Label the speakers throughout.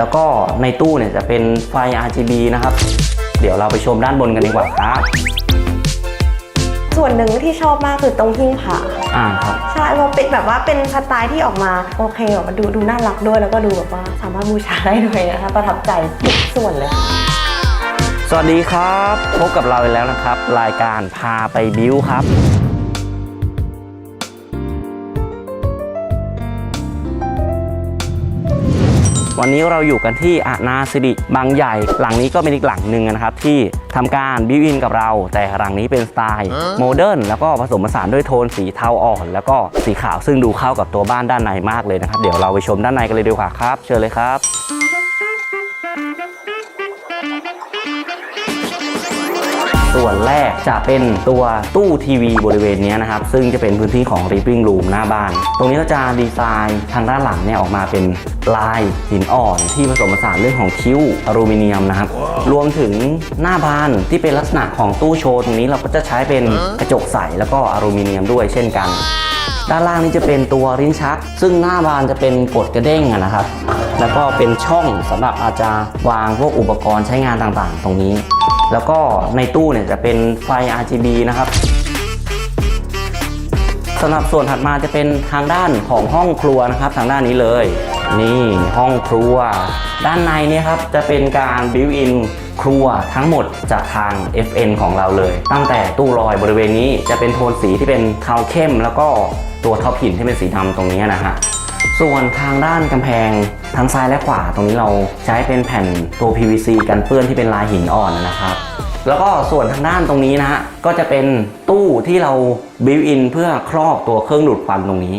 Speaker 1: แล้วก็ในตู้เนี่ยจะเป็นไฟ RGB นะครับ เดี๋ยวเราไปชมด้านบนกันดีกว่าครับ
Speaker 2: ส่วนหนึ่งที่ชอบมากคือตรงหิ้งผา
Speaker 1: อ่าครับ
Speaker 2: ใช่เพราะเป็นแบบว่าเป็นสไตล์ที่ออกมาโอเคแบบว่าดูดูน่ารักด้วยแล้วก็ดูแบบว่าสามารถบูชาได้ด้วยนะคะประทับใจทุกส่วนเลย
Speaker 1: สวัสดีครับ พบกับเราอีกแล้วนะครับ รายการพาไปบิวครับ วันนี้เราอยู่กันที่อาณาสิริบางใหญ่ หลังนี้ก็เป็นอีกหลังหนึ่งนะครับ ที่ทำการบิวอินกับเรา แต่หลังนี้เป็นสไตล์โมเดิร์นแล้วก็ผสมผสานด้วยโทนสีเทาอ่อน แล้วก็สีขาวซึ่งดูเข้ากับตัวบ้านด้านในมากเลยนะครับ เดี๋ยวเราไปชมด้านในกันเลยดีกว่าครับ เชิญเลยครับ ส่วนแรกจะเป็นตัวตู้ทีวีบริเวณนี้นะครับ ซึ่งจะเป็นพื้นที่ของ living room หน้าบ้าน ตรงนี้ก็จะดีไซน์ทางด้านหลังเนี่ยออกมาเป็นลายหินอ่อนที่ผสมผสานเรื่องของคิ้วอลูมิเนียมนะครับ รวมถึงหน้าบานที่เป็นลักษณะของตู้โชว์ตรงนี้เราก็จะใช้เป็นกระจกใสแล้วก็อลูมิเนียมด้วยเช่นกัน ด้านล่างนี่จะเป็นตัวลิ้นชัก ซึ่งหน้าบานจะเป็นกดกระเด้งนะครับ แล้วก็เป็นช่องสำหรับอาจจะวางพวกอุปกรณ์ใช้งานต่างๆ ตรงนี้ แล้วก็ในตู้เนี่ยจะเป็นไฟ RGB นะครับสำหรับส่วนถัดมาจะเป็นทางด้านของห้องครัวนะครับทางด้านนี้เลย นี่ห้องครัว ด้านในเนี่ยครับจะเป็นการบิวอินครัวทั้งหมดจากทาง FN ของเราเลย ตั้งแต่ตู้ลอยบริเวณนี้จะเป็นโทนสีที่เป็นเทาเข้ม แล้วก็ตัวท็อปหินที่เป็นสีดำตรงนี้นะฮะ ส่วนทางด้านกำแพงทั้งซ้ายและขวาตรงนี้เราใช้เป็นแผ่นตัว PVC กันเปื้อนที่เป็นลายหินอ่อนนะครับ แล้วก็ส่วนทางด้านตรงนี้นะฮะก็จะเป็นตู้ที่เราบิวอินเพื่อครอบตัวเครื่องดูดควันตรงนี้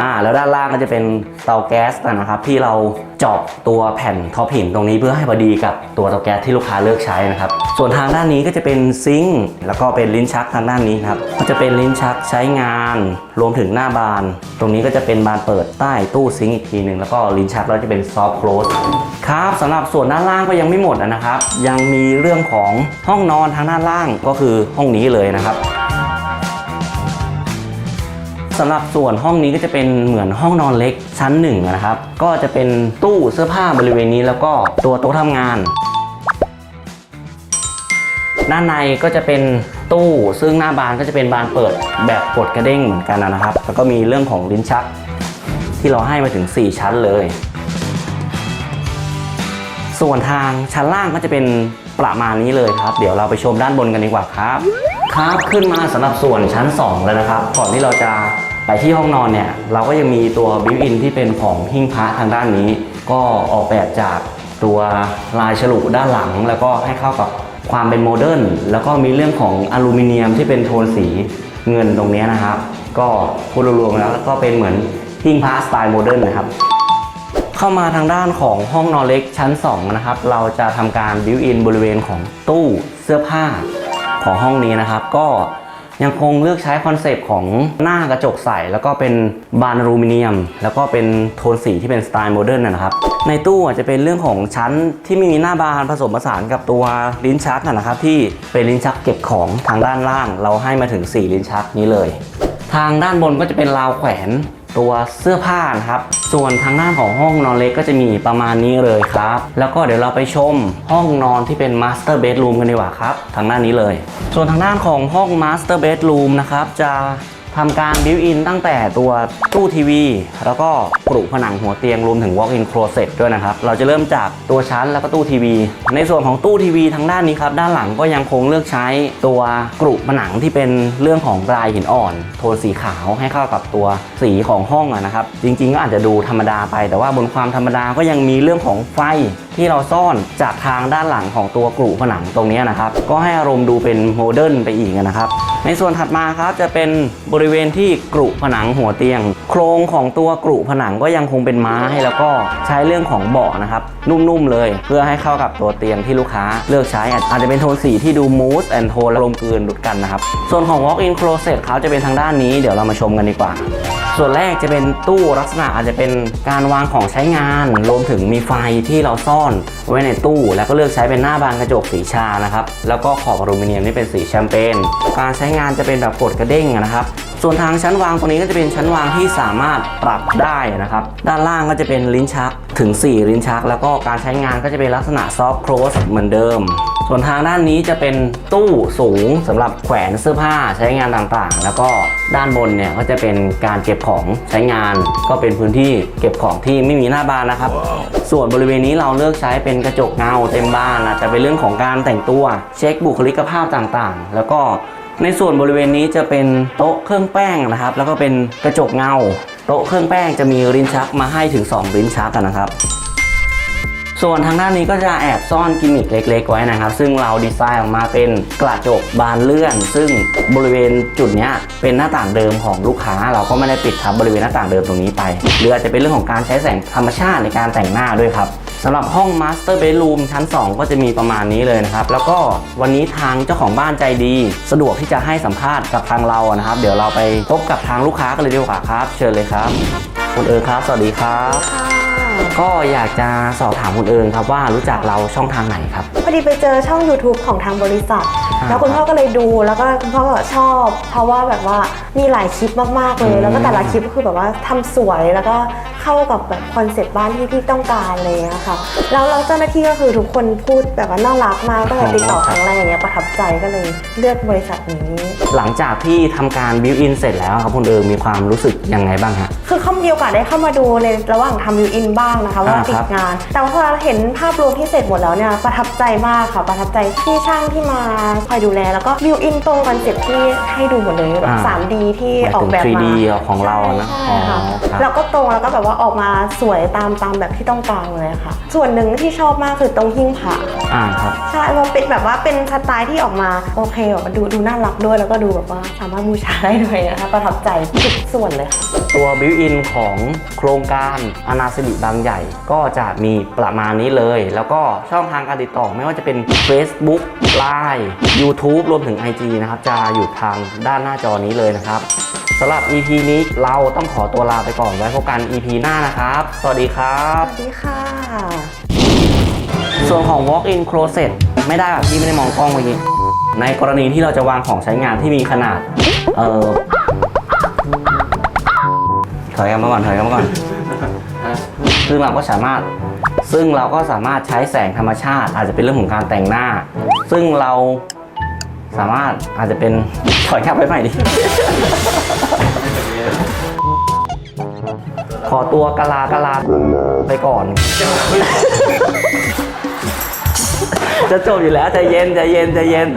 Speaker 1: อ่าแล้วด้านล่างก็จะเป็นเตาแก๊สนะครับที่เราเจาะตัวแผ่นท็อปหินตรงนี้เพื่อให้พอดีกับตัวเตาแก๊สที่ลูกค้าเลือกใช้นะครับส่วนทางด้านนี้ก็จะเป็นซิงค์แล้วก็เป็นลิ้นชักทางด้านนี้ครับก็จะเป็นลิ้นชักใช้งาน รวมถึงหน้าบาน ตรงนี้ก็จะเป็นบานเปิดใต้ตู้ซิงค์อีกทีหนึ่งแล้วก็ลิ้นชักแล้วจะเป็นซอฟต์โคลสครับสำหรับส่วนด้านล่างก็ยังไม่หมดนะครับ ยังมีเรื่องของห้องนอนทางด้านล่างก็คือห้องนี้เลยนะครับ สำหรับส่วนห้องนี้ก็จะเป็นเหมือนห้องนอนเล็กชั้นหนึ่งนะครับ ก็จะเป็นตู้เสื้อผ้าบริเวณนี้แล้วก็ตัวโต๊ะทำงาน ด้านในก็จะเป็นตู้ซึ่งหน้าบานก็จะเป็นบานเปิดแบบกดกระเด้งเหมือนกันนะครับ แล้วก็มีเรื่องของลิ้นชัก ที่เราให้มาถึง 4 ชั้นเลย ส่วนทางชั้นล่างก็จะเป็นประมาณนี้เลยครับ เดี๋ยวเราไปชมด้านบนกันดีกว่าครับ ครับขึ้นมาสำหรับส่วนชั้น 2 แล้วนะครับ ก่อนที่เราจะ ไปที่ห้องนอนเนี่ยเราก็ยังมีตัวบิวอินที่เป็นของหิ้งพระทางด้านนี้ ก็ออกแบบจากตัวลายฉลุด้านหลัง แล้วก็ให้เข้ากับความเป็นโมเดิร์นแล้วก็มีเรื่องของอลูมิเนียมที่เป็นโทนสีเงินตรงนี้นะครับ ก็พูดรวมๆแล้วก็เป็นเหมือนหิ้งพระสไตล์โมเดิร์นนะครับเข้ามาทางด้านของห้องนอนเล็กชั้น 2 นะครับ เราจะทำการบิวอินบริเวณของตู้เสื้อผ้าของห้องนี้นะครับ ก็ ยังคงเลือกใช้คอนเซปต์ของหน้ากระจกใส แล้วก็เป็นบานอลูมิเนียม แล้วก็เป็นโทนสีที่เป็นสไตล์โมเดิร์นนะครับ ในตู้อาจจะเป็นเรื่องของชั้นที่ไม่มีหน้าบานผสมผสานกับตัวลิ้นชักนะครับ ที่เป็นลิ้นชักเก็บของทางด้านล่าง เราให้มาถึง 4 ลิ้นชักนี้เลย ทางด้านบนก็จะเป็นราวแขวน ตัวเสื้อผ้านะครับ ส่วนทางด้านของห้องนอนเล็กก็จะมีประมาณนี้เลยครับ แล้วก็เดี๋ยวเราไปชมห้องนอนที่เป็นมาสเตอร์เบดรูมกันดีกว่าครับ ทางด้านนี้เลย ส่วนทางด้านของห้องมาสเตอร์เบดรูมนะครับจะ ทำการบิวอินตั้งแต่ตัวตู้ทีวี แล้วก็กรุผนังหัวเตียงรวมถึง walk-in closet ด้วยนะครับ เราจะเริ่มจากตัวชั้นแล้วก็ตู้ทีวี ในส่วนของตู้ทีวีทางด้านนี้ครับ ด้านหลังก็ยังคงเลือกใช้ตัวกรุผนังที่เป็นเรื่องของลายหินอ่อน โทนสีขาวให้เข้ากับตัวสีของห้องอะนะครับ จริง ๆ ก็อาจจะดูธรรมดาไป แต่ว่าบนความธรรมดาก็ยังมีเรื่องของไฟที่เราซ่อนจากทางด้านหลังของตัวกรุผนังตรงนี้นะครับ ก็ให้อารมณ์ดูเป็นโมเดิร์นไปอีกนะครับในส่วนถัดมาครับจะเป็นบริเวณที่กรุผนังหัวเตียง โครงของตัวกรุผนังก็ยังคงเป็นไม้แล้วก็ใช้เรื่องของเบาะนะครับ นุ่มๆเลย เพื่อให้เข้ากับตัวเตียงที่ลูกค้าเลือกใช้อาจจะเป็นโทนสีที่ดูมูสแอนโทนและลมกลืนดุดกันนะครับ ส่วนของ walk-in closet เขาจะเป็นทางด้านนี้เดี๋ยวเรามาชมกันดีกว่า ส่วนแรกจะเป็นตู้ลักษณะอาจจะเป็นการวางของใช้งาน รวมถึงมีไฟที่เราซ่อนไว้ในตู้แล้วก็เลือกใช้เป็นหน้าบานกระจกสีชานะครับ แล้วก็ขอบอลูมิเนียมนี่เป็นสีแชมเปญการใช้งานจะเป็นแบบกดกระเด้งนะครับส่วนทางชั้นวางตรงนี้ก็จะเป็นชั้นวางที่สามารถปรับได้นะครับ ด้านล่างก็จะเป็นลิ้นชักถึง 4 ลิ้นชัก แล้วก็การใช้งานก็จะเป็นลักษณะซอฟต์โคลสเหมือนเดิม ส่วนทางด้านนี้จะเป็นตู้สูงสำหรับแขวนเสื้อผ้าใช้งานต่างๆ แล้วก็ด้านบนเนี่ยก็จะเป็นการเก็บของใช้งาน ก็เป็นพื้นที่เก็บของที่ไม่มีหน้าบานนะครับ ส่วนบริเวณนี้เราเลือกใช้เป็นกระจกเงาเต็มบ้านอาจจะเป็นเรื่องของการแต่งตัวเช็คบุคลิกภาพต่างๆ แล้วก็ในส่วนบริเวณนี้จะเป็นโต๊ะเครื่องแป้งนะครับ แล้วก็เป็นกระจกเงา โต๊ะเครื่องแป้งจะมีลิ้นชักมาให้ถึง2ลิ้นชักกันนะครับ ส่วนทางด้านนี้ก็จะแอบซ่อนกิมมิคเล็ก ๆ ไว้นะครับ ซึ่งเราดีไซน์ออกมาเป็นกระจกบานเลื่อน ซึ่งบริเวณจุดนี้เป็นหน้าต่างเดิมของลูกค้า เราก็ไม่ได้ปิดทับบริเวณหน้าต่างเดิมตรงนี้ไป หรืออาจจะเป็นเรื่องของการใช้แสงธรรมชาติในการแต่งหน้าด้วยครับสำหรับห้อง Master Bedroom ชั้น 2 ก็จะมีประมาณนี้เลยนะครับ แล้วก็วันนี้ทางเจ้าของบ้านใจดี สะดวกที่จะให้สัมภาษณ์กับทางเรานะครับ เดี๋ยวเราไปพบกับทางลูกค้ากันเลยดีกว่าครับ เชิญเลยครับ คุณเอิร์ธครับ สวัสดีครับ ก็อยากจะสอบถามคุณเอิญครับว่ารู้จักเราช่องทางไหนครับ
Speaker 2: พอดีไปเจอช่อง YouTube ของทางบริษัท แล้วคุณพ่อก็เลยดูแล้วก็คุณพ่อก็ชอบ เพราะว่าแบบว่ามีหลายคลิปมากๆเล
Speaker 1: อื
Speaker 2: ย
Speaker 1: ม
Speaker 2: แล้วก็แต่ละคลิปก็คือแบบว่าทำสวยแล้วก็เข้ากับแบบคอนเซ็ปต์บ้านที่พี่ต้องการอะไรอย่างเลยนะคะแล้วเราเจ้าหน้าที่ก็คือทุกคนพูดแบบว่าน่ารักมากตั้งแต่ติดต่อครั้งแรกอย่างเงี้ยประทับใจก็เลยเลือกบริษัทนี้
Speaker 1: หลังจากที่ทำการบิวอินเสร็จแล้วครับคุณเอิญมีความรู้สึกยังไงบ้างฮะ
Speaker 2: คือเขามีโอกาสได้เข้ามาดูในระหว่างทำวิวอินบ้างนะคะว่า
Speaker 1: อ่า
Speaker 2: ติ
Speaker 1: ครั
Speaker 2: ด
Speaker 1: บ
Speaker 2: งาน แต่ว่าพอเราเห็นภาพรวมที่เสร็จหมดแล้วเนี่ยประทับใจมากค่ะประทับใจที่ช่างที่มาคอยดูแล แล้วก็วิวอินตรงคอนเซ็ปต์ที่ให้ดูหมดเลยแบบ
Speaker 1: อ่า
Speaker 2: 3D ที่
Speaker 1: หมาย
Speaker 2: ออก
Speaker 1: ถึง
Speaker 2: แบบมา
Speaker 1: 3D ของเรานะ
Speaker 2: ใช่ค่ะ
Speaker 1: อ๋อครับ
Speaker 2: แล้วก็ตรงแล้วก็แบบว่าออกมาสวยตามตามแบบที่ต้องการเลยค่ะ ส่วนหนึ่งที่ชอบมากคือตรงหิ้งผา
Speaker 1: อ่าครับ
Speaker 2: ใช่มันเป็นแบบว่าเป็นสไตล์ที่ออกมาโอเคแบบมันดูดูน่ารักด้วยแล้วก็ดูแบบว่าสามารถบูชาได้ด้วยนะคะประทับใจทุกส่วนเลยค่ะ
Speaker 1: ตัวบิวอินของโครงการอนาสิริบางใหญ่ ก็จะมีประมาณนี้เลย แล้วก็ช่องทางการติดต่อไม่ว่าจะเป็น Facebook Line YouTube รวมถึง IG นะครับ จะอยู่ทางด้านหน้าจอนี้เลยนะครับสำหรับ EP นี้เราต้องขอตัวลาไปก่อนไว้พบกัน EP หน้านะครับ สวัสดีครับ
Speaker 2: สวัสดีค่ะ
Speaker 1: ส่วนของ walk-in closet ไม่ได้แบบที่ไม่ได้มองกล้องเมื่อกี้ในกรณีที่เราจะวางของใช้งานที่มีขนาด เออถอยกันมาก่อนถอยกันมาก่อนซึ่งเราก็สามารถ ซึ่งเราก็สามารถใช้แสงธรรมชาติ อาจจะเป็นเรื่องของการแต่งหน้า ซึ่งเรา สามารถอาจจะเป็นถอยกลับไปใหม่ดิ ขอตัวกะลากะลาไปก่อน จะจบอยู่แล้วใจเย็นใจเย็นใจเย็น